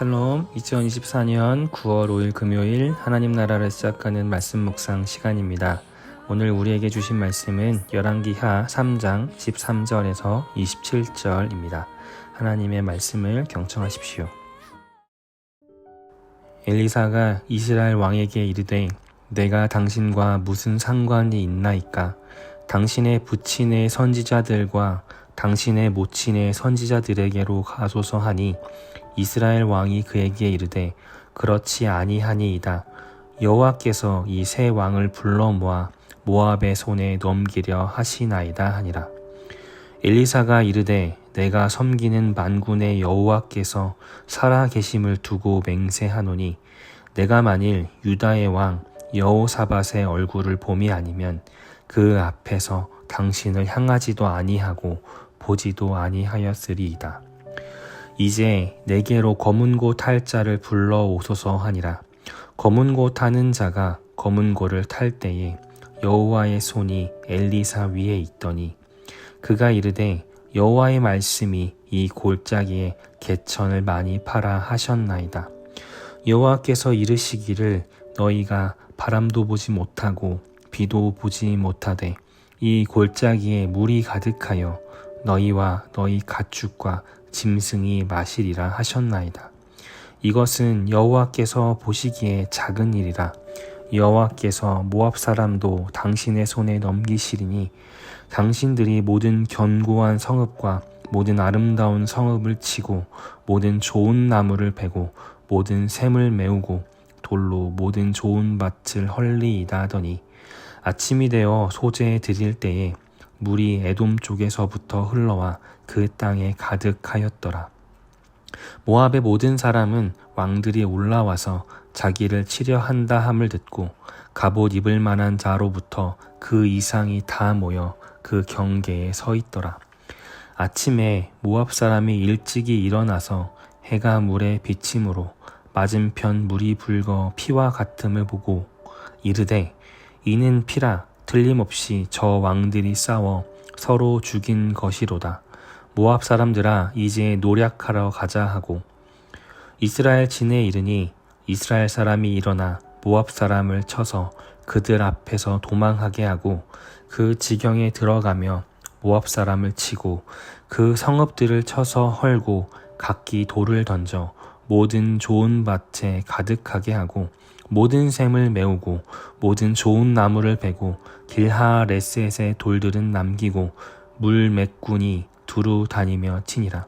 샬롬 2024년 9월 5일 금요일 하나님 나라를 시작하는 말씀 묵상 시간입니다. 오늘 우리에게 주신 말씀은 열왕기하 3장 13절에서 27절입니다. 하나님의 말씀을 경청하십시오. 엘리사가 이스라엘 왕에게 이르되 내가 당신과 무슨 상관이 있나이까 당신의 부친의 선지자들과 당신의 모친의 선지자들에게로 가소서 하니 이스라엘 왕이 그에게 이르되 그렇지 아니하니이다. 여호와께서 이 세 왕을 불러 모아 모압의 손에 넘기려 하시나이다 하니라. 엘리사가 이르되 내가 섬기는 만군의 여호와께서 살아 계심을 두고 맹세하노니 내가 만일 유다의 왕 여호사밧의 얼굴을 봄이 아니면 그 앞에서 당신을 향하지도 아니하고 보지도 아니하였으리이다. 이제 내게로 검은고 탈 자를 불러 오소서 하니라. 검은고 타는 자가 검은고를 탈 때에 여호와의 손이 엘리사 위에 있더니 그가 이르되 여호와의 말씀이 이 골짜기에 개천을 많이 팔아 하셨나이다. 여호와께서 이르시기를 너희가 바람도 보지 못하고 비도 보지 못하되 이 골짜기에 물이 가득하여 너희와 너희 가축과 짐승이 마시리라 하셨나이다. 이것은 여호와께서 보시기에 작은 일이라 여호와께서 모압 사람도 당신의 손에 넘기시리니 당신들이 모든 견고한 성읍과 모든 아름다운 성읍을 치고 모든 좋은 나무를 베고 모든 샘을 메우고 돌로 모든 좋은 밭을 헐리이다 하더니 아침이 되어 소재에 드릴 때에 물이 에돔 쪽에서부터 흘러와 그 땅에 가득하였더라. 모압의 모든 사람은 왕들이 올라와서 자기를 치려 한다 함을 듣고 갑옷 입을 만한 자로부터 그 이상이 다 모여 그 경계에 서 있더라. 아침에 모압 사람이 일찍이 일어나서 해가 물에 비침으로 맞은편 물이 붉어 피와 같음을 보고 이르되 이는 피라 틀림없이 저 왕들이 싸워 서로 죽인 것이로다. 모압 사람들아 이제 노략하러 가자 하고 이스라엘 진에 이르니 이스라엘 사람이 일어나 모압 사람을 쳐서 그들 앞에서 도망하게 하고 그 지경에 들어가며 모압 사람을 치고 그 성읍들을 쳐서 헐고 각기 돌을 던져 모든 좋은 밭에 가득하게 하고 모든 샘을 메우고 모든 좋은 나무를 베고 길하 레셋의 돌들은 남기고 물 맺군이 두루 다니며 치니라.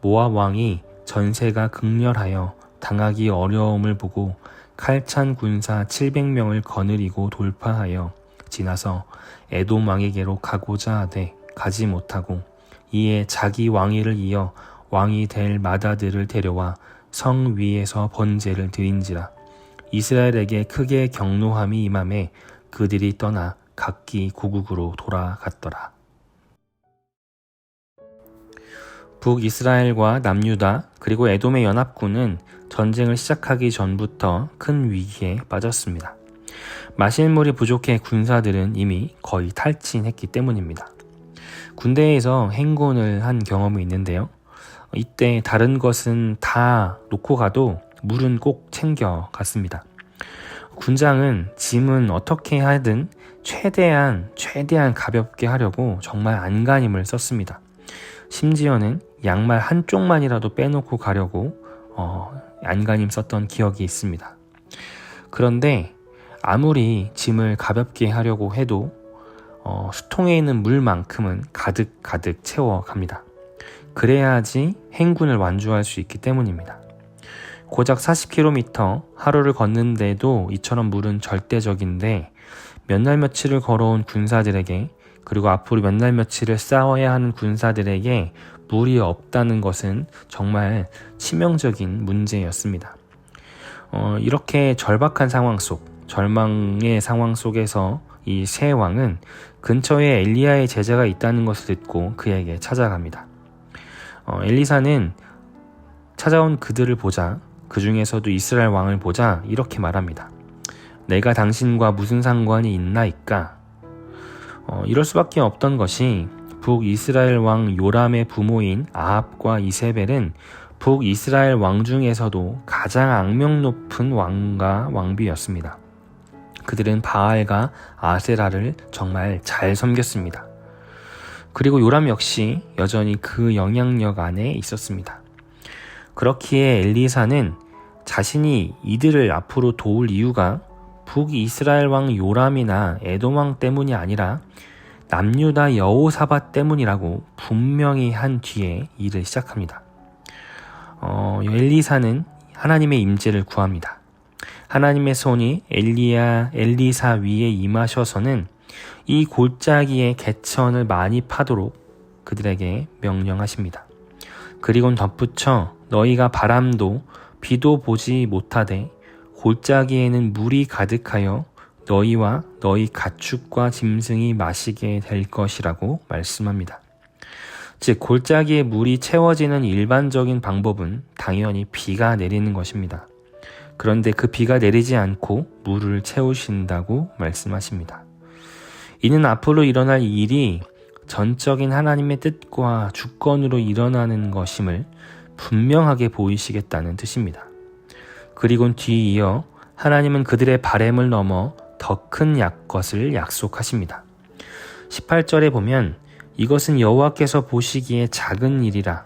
모압 왕이 전세가 극렬하여 당하기 어려움을 보고 칼찬 군사 700명을 거느리고 돌파하여 지나서 에돔 왕에게로 가고자 하되 가지 못하고 이에 자기 왕위를 이어 왕이 될 마다들을 데려와 성 위에서 번제를 드린지라 이스라엘에게 크게 경노함이 임함에 그들이 떠나 각기 고국으로 돌아갔더라. 북이스라엘과 남유다 그리고 에돔의 연합군은 전쟁을 시작하기 전부터 큰 위기에 빠졌습니다. 마실 물이 부족해 군사들은 이미 거의 탈진했기 때문입니다. 군대에서 행군을 한 경험이 있는데요. 이때 다른 것은 다 놓고 가도 물은 꼭 챙겨 갔습니다. 군장은 짐은 어떻게 하든 최대한 최대한 가볍게 하려고 정말 안간힘을 썼습니다. 심지어는 양말 한쪽만이라도 빼놓고 가려고 어, 안간힘 썼던 기억이 있습니다. 그런데 아무리 짐을 가볍게 하려고 해도 어, 수통에 있는 물만큼은 가득 가득 채워갑니다. 그래야지 행군을 완주할 수 있기 때문입니다. 고작 40km 하루를 걷는데도 이처럼 물은 절대적인데 몇 날 며칠을 걸어온 군사들에게 그리고 앞으로 몇 날 며칠을 싸워야 하는 군사들에게 물이 없다는 것은 정말 치명적인 문제였습니다. 어, 이렇게 절박한 상황 속, 절망의 상황 속에서 이세 왕은 근처에 엘리야의 제자가 있다는 것을 듣고 그에게 찾아갑니다. 어, 엘리사는 찾아온 그들을 보자 그 중에서도 이스라엘 왕을 보자 이렇게 말합니다. 내가 당신과 무슨 상관이 있나이까? 어, 이럴 수밖에 없던 것이 북이스라엘 왕 요람의 부모인 아합과 이세벨은 북이스라엘 왕 중에서도 가장 악명 높은 왕과 왕비였습니다. 그들은 바알과 아세라를 정말 잘 섬겼습니다. 그리고 요람 역시 여전히 그 영향력 안에 있었습니다. 그렇기에 엘리사는 자신이 이들을 앞으로 도울 이유가 북이스라엘 왕 요람이나 에돔 왕 때문이 아니라 남유다 여호사밧 때문이라고 분명히 한 뒤에 일을 시작합니다. 어, 엘리사는 하나님의 임재를 구합니다. 하나님의 손이 엘리야 엘리사 위에 임하셔서는 이 골짜기에 개천을 많이 파도록 그들에게 명령하십니다. 그리고 덧붙여 너희가 바람도 비도 보지 못하되 골짜기에는 물이 가득하여 너희와 너희 가축과 짐승이 마시게 될 것이라고 말씀합니다. 즉, 골짜기에 물이 채워지는 일반적인 방법은 당연히 비가 내리는 것입니다. 그런데 그 비가 내리지 않고 물을 채우신다고 말씀하십니다. 이는 앞으로 일어날 일이 전적인 하나님의 뜻과 주권으로 일어나는 것임을 분명하게 보이시겠다는 뜻입니다. 그리고 뒤이어 하나님은 그들의 바램을 넘어 더 큰 약것을 약속하십니다. 18절에 보면 이것은 여호와께서 보시기에 작은 일이라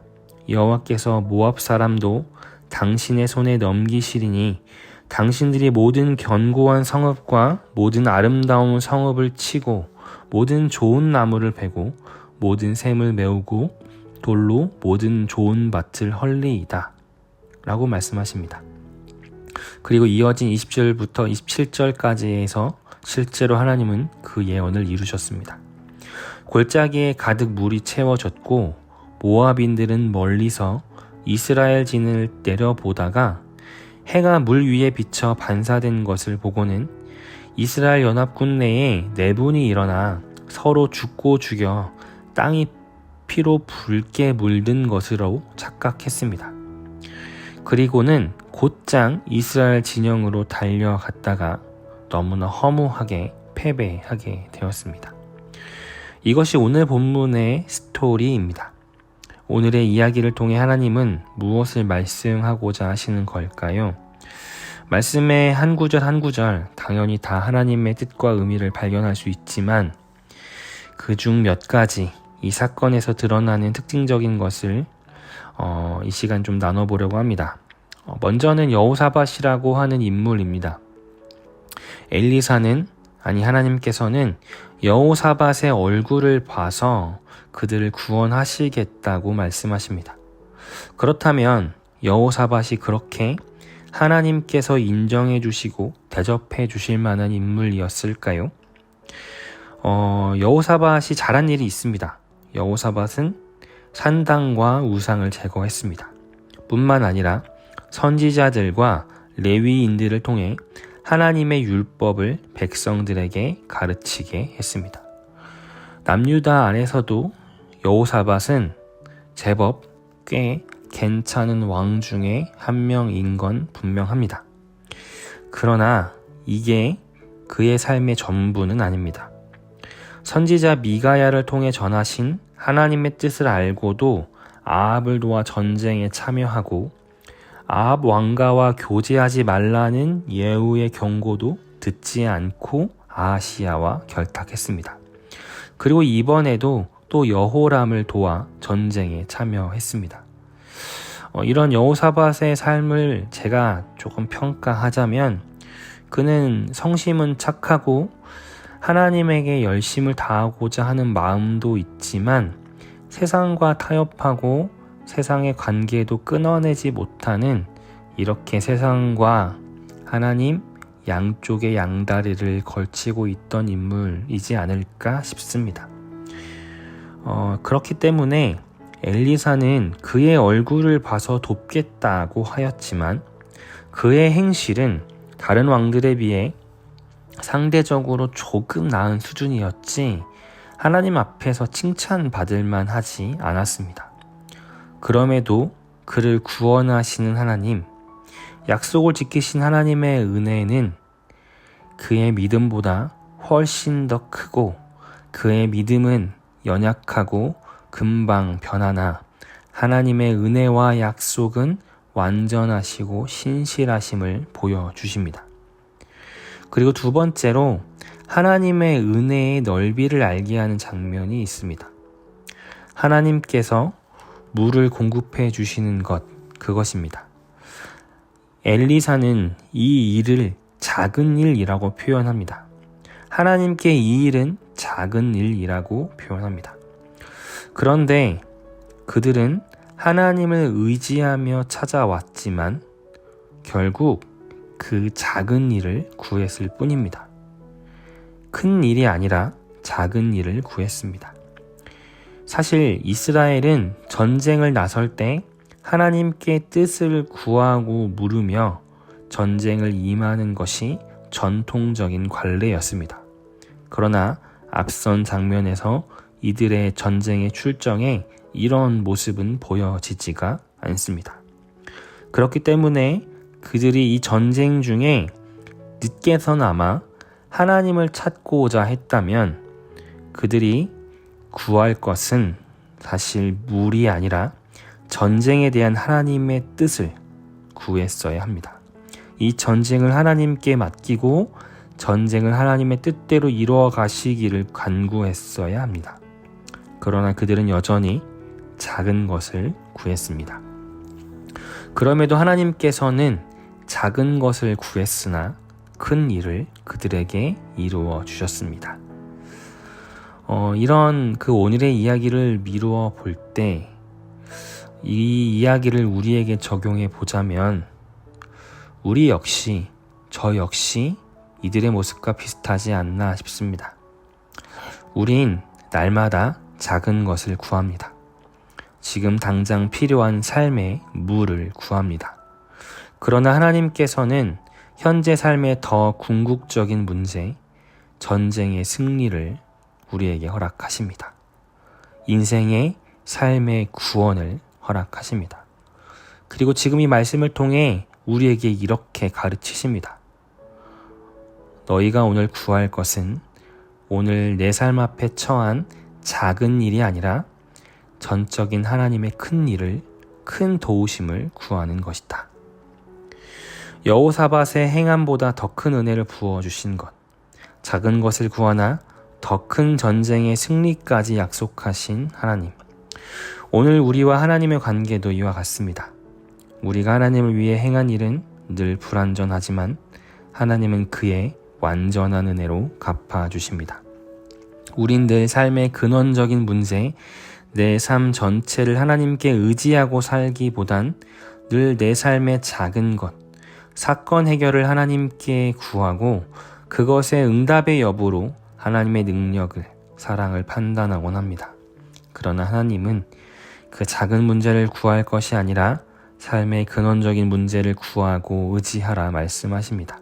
여호와께서 모압 사람도 당신의 손에 넘기시리니 당신들이 모든 견고한 성읍과 모든 아름다운 성읍을 치고 모든 좋은 나무를 베고 모든 샘을 메우고 돌로 모든 좋은 밭을 헐리이다. 라고 말씀하십니다. 그리고 이어진 20절부터 27절까지에서 실제로 하나님은 그 예언을 이루셨습니다. 골짜기에 가득 물이 채워졌고 모압인들은 멀리서 이스라엘 진을 내려보다가 해가 물 위에 비쳐 반사된 것을 보고는 이스라엘 연합군 내에 내분이 일어나 서로 죽고 죽여 땅이 피로 붉게 물든 것으로 착각했습니다. 그리고는 곧장 이스라엘 진영으로 달려갔다가 너무나 허무하게 패배하게 되었습니다. 이것이 오늘 본문의 스토리입니다. 오늘의 이야기를 통해 하나님은 무엇을 말씀하고자 하시는 걸까요? 말씀의 한 구절 한 구절 당연히 다 하나님의 뜻과 의미를 발견할 수 있지만 그 중 몇 가지 이 사건에서 드러나는 특징적인 것을 어, 이 시간 좀 나눠보려고 합니다. 어, 먼저는 여호사밧이라고 하는 인물입니다. 엘리사는 아니 하나님께서는 여호사밧의 얼굴을 봐서 그들을 구원하시겠다고 말씀하십니다. 그렇다면 여호사밧이 그렇게 하나님께서 인정해 주시고 대접해 주실 만한 인물이었을까요? 어, 여호사밧이 잘한 일이 있습니다. 여호사밧은 산당과 우상을 제거했습니다. 뿐만 아니라 선지자들과 레위인들을 통해 하나님의 율법을 백성들에게 가르치게 했습니다. 남유다 안에서도 여호사밧은 제법 꽤 괜찮은 왕 중에 한 명인 건 분명합니다. 그러나 이게 그의 삶의 전부는 아닙니다. 선지자 미가야를 통해 전하신 하나님의 뜻을 알고도 아합을 도와 전쟁에 참여하고 아합 왕가와 교제하지 말라는 예후의 경고도 듣지 않고 아시아와 결탁했습니다. 그리고 이번에도 또 여호람을 도와 전쟁에 참여했습니다. 어, 이런 여호사밧의 삶을 제가 조금 평가하자면 그는 성심은 착하고 하나님에게 열심을 다하고자 하는 마음도 있지만 세상과 타협하고 세상의 관계도 끊어내지 못하는 이렇게 세상과 하나님 양쪽의 양다리를 걸치고 있던 인물이지 않을까 싶습니다. 어, 그렇기 때문에 엘리사는 그의 얼굴을 봐서 돕겠다고 하였지만 그의 행실은 다른 왕들에 비해 상대적으로 조금 나은 수준이었지 하나님 앞에서 칭찬받을 만하지 않았습니다. 그럼에도 그를 구원하시는 하나님, 약속을 지키신 하나님의 은혜는 그의 믿음보다 훨씬 더 크고 그의 믿음은 연약하고 금방 변하나 하나님의 은혜와 약속은 완전하시고 신실하심을 보여주십니다. 그리고 두 번째로 하나님의 은혜의 넓이를 알게 하는 장면이 있습니다. 하나님께서 물을 공급해 주시는 것, 그것입니다. 엘리사는 이 일을 작은 일이라고 표현합니다. 하나님께 이 일은 작은 일이라고 표현합니다. 그런데 그들은 하나님을 의지하며 찾아왔지만 결국 그 작은 일을 구했을 뿐입니다. 큰 일이 아니라 작은 일을 구했습니다. 사실 이스라엘은 전쟁을 나설 때 하나님께 뜻을 구하고 물으며 전쟁을 임하는 것이 전통적인 관례였습니다. 그러나 앞선 장면에서 이들의 전쟁의 출정에 이런 모습은 보여지지가 않습니다. 그렇기 때문에 그들이 이 전쟁 중에 늦게서나마 하나님을 찾고자 했다면 그들이 구할 것은 사실 물이 아니라 전쟁에 대한 하나님의 뜻을 구했어야 합니다. 이 전쟁을 하나님께 맡기고 전쟁을 하나님의 뜻대로 이루어 가시기를 간구했어야 합니다. 그러나 그들은 여전히 작은 것을 구했습니다. 그럼에도 하나님께서는 작은 것을 구했으나 큰 일을 그들에게 이루어 주셨습니다. 어, 이런 그 오늘의 이야기를 미루어 볼 때 이 이야기를 우리에게 적용해 보자면 우리 역시 저 역시 이들의 모습과 비슷하지 않나 싶습니다. 우린 날마다 작은 것을 구합니다. 지금 당장 필요한 삶의 물을 구합니다. 그러나 하나님께서는 현재 삶의 더 궁극적인 문제, 전쟁의 승리를 우리에게 허락하십니다. 인생의 삶의 구원을 허락하십니다. 그리고 지금 이 말씀을 통해 우리에게 이렇게 가르치십니다. 너희가 오늘 구할 것은 오늘 내 삶 앞에 처한 작은 일이 아니라 전적인 하나님의 큰 일을 큰 도우심을 구하는 것이다. 여호사밧의 행함보다 더 큰 은혜를 부어 주신 것, 작은 것을 구하나 더 큰 전쟁의 승리까지 약속하신 하나님. 오늘 우리와 하나님의 관계도 이와 같습니다. 우리가 하나님을 위해 행한 일은 늘 불완전하지만 하나님은 그의 완전한 은혜로 갚아 주십니다. 우린 늘 삶의 근원적인 문제, 내 삶 전체를 하나님께 의지하고 살기보단 늘 내 삶의 작은 것, 사건 해결을 하나님께 구하고 그것의 응답의 여부로 하나님의 능력을, 사랑을 판단하곤 합니다. 그러나 하나님은 그 작은 문제를 구할 것이 아니라 삶의 근원적인 문제를 구하고 의지하라 말씀하십니다.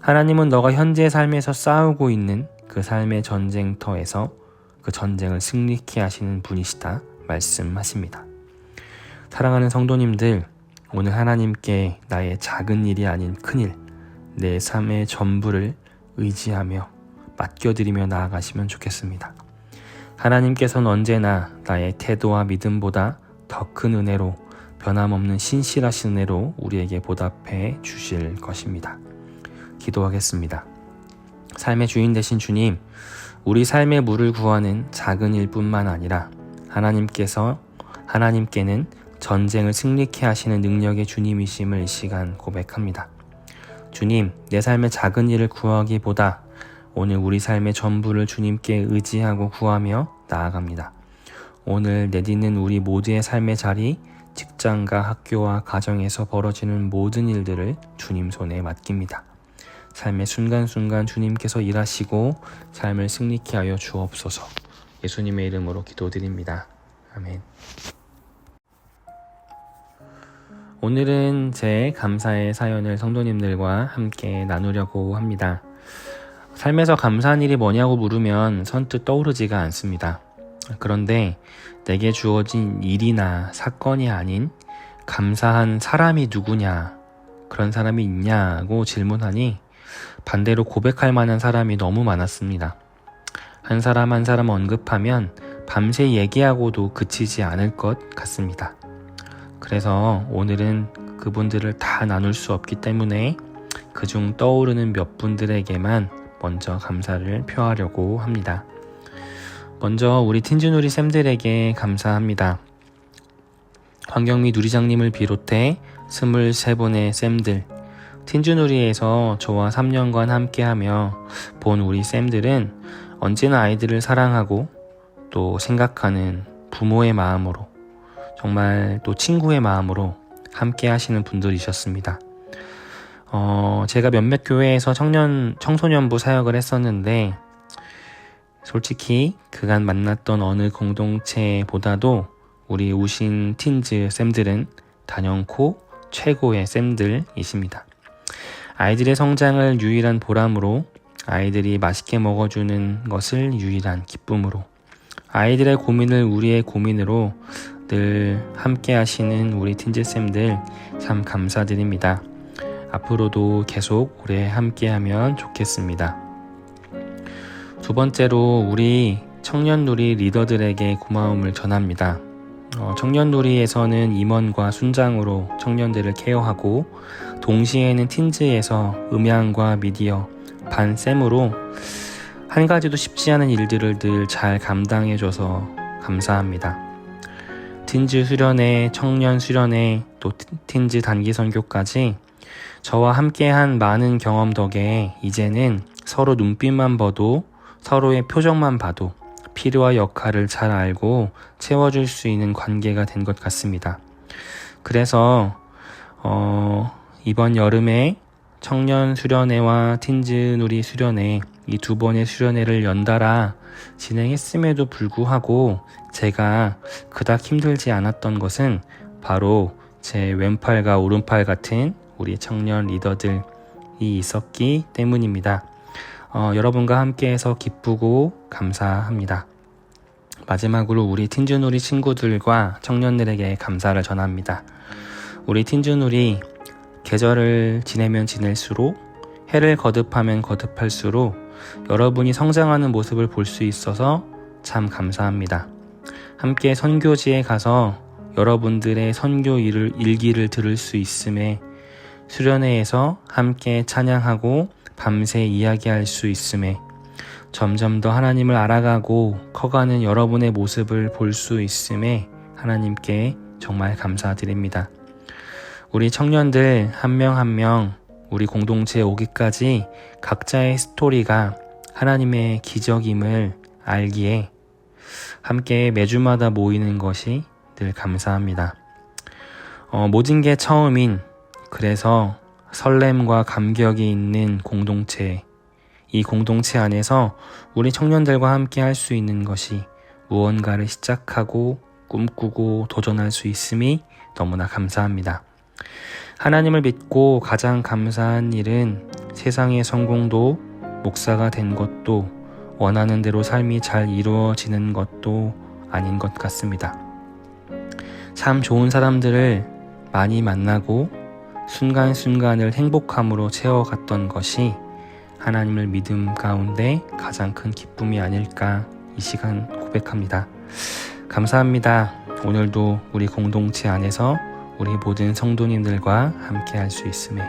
하나님은 너가 현재 삶에서 싸우고 있는 그 삶의 전쟁터에서 그 전쟁을 승리케 하시는 분이시다 말씀하십니다. 사랑하는 성도님들, 오늘 하나님께 나의 작은 일이 아닌 큰 일, 내 삶의 전부를 의지하며 맡겨드리며 나아가시면 좋겠습니다. 하나님께서는 언제나 나의 태도와 믿음보다 더 큰 은혜로 변함없는 신실하신 은혜로 우리에게 보답해 주실 것입니다. 기도하겠습니다. 삶의 주인 되신 주님, 우리 삶의 물을 구하는 작은 일뿐만 아니라 하나님께서 하나님께는 전쟁을 승리케 하시는 능력의 주님이심을 이 시간 고백합니다. 주님, 내 삶의 작은 일을 구하기보다 오늘 우리 삶의 전부를 주님께 의지하고 구하며 나아갑니다. 오늘 내딛는 우리 모두의 삶의 자리, 직장과 학교와 가정에서 벌어지는 모든 일들을 주님 손에 맡깁니다. 삶의 순간순간 주님께서 일하시고 삶을 승리케 하여 주옵소서. 예수님의 이름으로 기도드립니다. 아멘. 오늘은 제 감사의 사연을 성도님들과 함께 나누려고 합니다. 삶에서 감사한 일이 뭐냐고 물으면 선뜻 떠오르지가 않습니다. 그런데 내게 주어진 일이나 사건이 아닌 감사한 사람이 누구냐, 그런 사람이 있냐고 질문하니 반대로 고백할 만한 사람이 너무 많았습니다. 한 사람 한 사람 언급하면 밤새 얘기하고도 그치지 않을 것 같습니다. 그래서 오늘은 그분들을 다 나눌 수 없기 때문에 그중 떠오르는 몇 분들에게만 먼저 감사를 표하려고 합니다. 먼저 우리 틴즈누리 쌤들에게 감사합니다. 황경미 누리장님을 비롯해 23분의 쌤들, 틴즈누리에서 저와 3년간 함께하며 본 우리 쌤들은 언제나 아이들을 사랑하고 또 생각하는 부모의 마음으로 정말 또 친구의 마음으로 함께 하시는 분들이셨습니다. 어, 제가 몇몇 교회에서 청년, 청소년부 사역을 했었는데, 솔직히 그간 만났던 어느 공동체보다도 우리 우신 틴즈 쌤들은 단연코 최고의 쌤들이십니다. 아이들의 성장을 유일한 보람으로, 아이들이 맛있게 먹어주는 것을 유일한 기쁨으로, 아이들의 고민을 우리의 고민으로 늘 함께 하시는 우리 틴즈쌤들 참 감사드립니다. 앞으로도 계속 오래 함께 하면 좋겠습니다. 두 번째로 우리 청년놀이 리더들에게 고마움을 전합니다. 어, 청년놀이에서는 임원과 순장으로 청년들을 케어하고 동시에는 틴즈에서 음향과 미디어, 반쌤으로 한 가지도 쉽지 않은 일들을 늘 잘 감당해줘서 감사합니다. 틴즈 수련회, 청년 수련회, 또 틴즈 단기 선교까지 저와 함께한 많은 경험 덕에 이제는 서로 눈빛만 봐도 서로의 표정만 봐도 필요와 역할을 잘 알고 채워줄 수 있는 관계가 된 것 같습니다. 그래서 어, 이번 여름에 청년 수련회와 틴즈 누리 수련회 이 두 번의 수련회를 연달아 진행했음에도 불구하고 제가 그닥 힘들지 않았던 것은 바로 제 왼팔과 오른팔 같은 우리 청년 리더들이 있었기 때문입니다. 어, 여러분과 함께해서 기쁘고 감사합니다. 마지막으로 우리 틴즈누리 친구들과 청년들에게 감사를 전합니다. 우리 틴즈누리 계절을 지내면 지낼수록 해를 거듭하면 거듭할수록 여러분이 성장하는 모습을 볼 수 있어서 참 감사합니다. 함께 선교지에 가서 여러분들의 선교 일을, 일기를 들을 수 있음에 수련회에서 함께 찬양하고 밤새 이야기할 수 있음에 점점 더 하나님을 알아가고 커가는 여러분의 모습을 볼 수 있음에 하나님께 정말 감사드립니다. 우리 청년들 한 명 한 명 우리 공동체에 오기까지 각자의 스토리가 하나님의 기적임을 알기에 함께 매주마다 모이는 것이 늘 감사합니다. 어, 모든 게 처음인 그래서 설렘과 감격이 있는 공동체, 이 공동체 안에서 우리 청년들과 함께 할 수 있는 것이 무언가를 시작하고 꿈꾸고 도전할 수 있음이 너무나 감사합니다. 하나님을 믿고 가장 감사한 일은 세상의 성공도 목사가 된 것도 원하는 대로 삶이 잘 이루어지는 것도 아닌 것 같습니다. 참 좋은 사람들을 많이 만나고 순간순간을 행복함으로 채워갔던 것이 하나님을 믿음 가운데 가장 큰 기쁨이 아닐까 이 시간 고백합니다. 감사합니다. 오늘도 우리 공동체 안에서 우리 모든 성도님들과 함께 할 수 있음에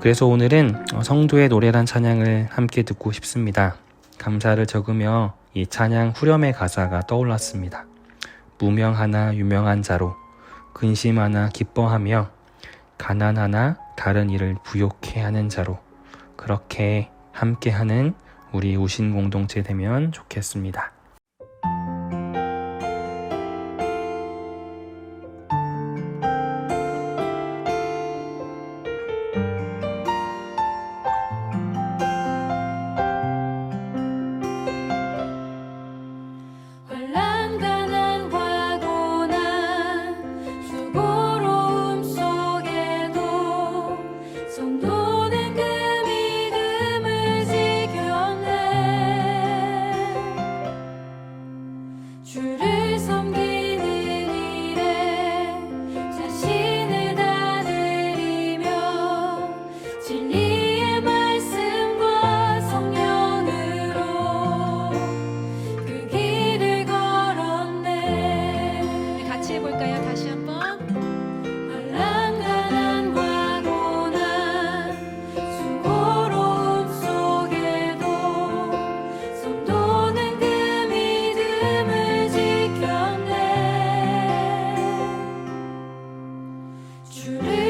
그래서 오늘은 성도의 노래란 찬양을 함께 듣고 싶습니다. 감사를 적으며 이 찬양 후렴의 가사가 떠올랐습니다. 무명하나 유명한 자로 근심하나 기뻐하며 가난하나 다른 일을 부욕해 하는 자로 그렇게 함께하는 우리 우신 공동체 되면 좋겠습니다. 주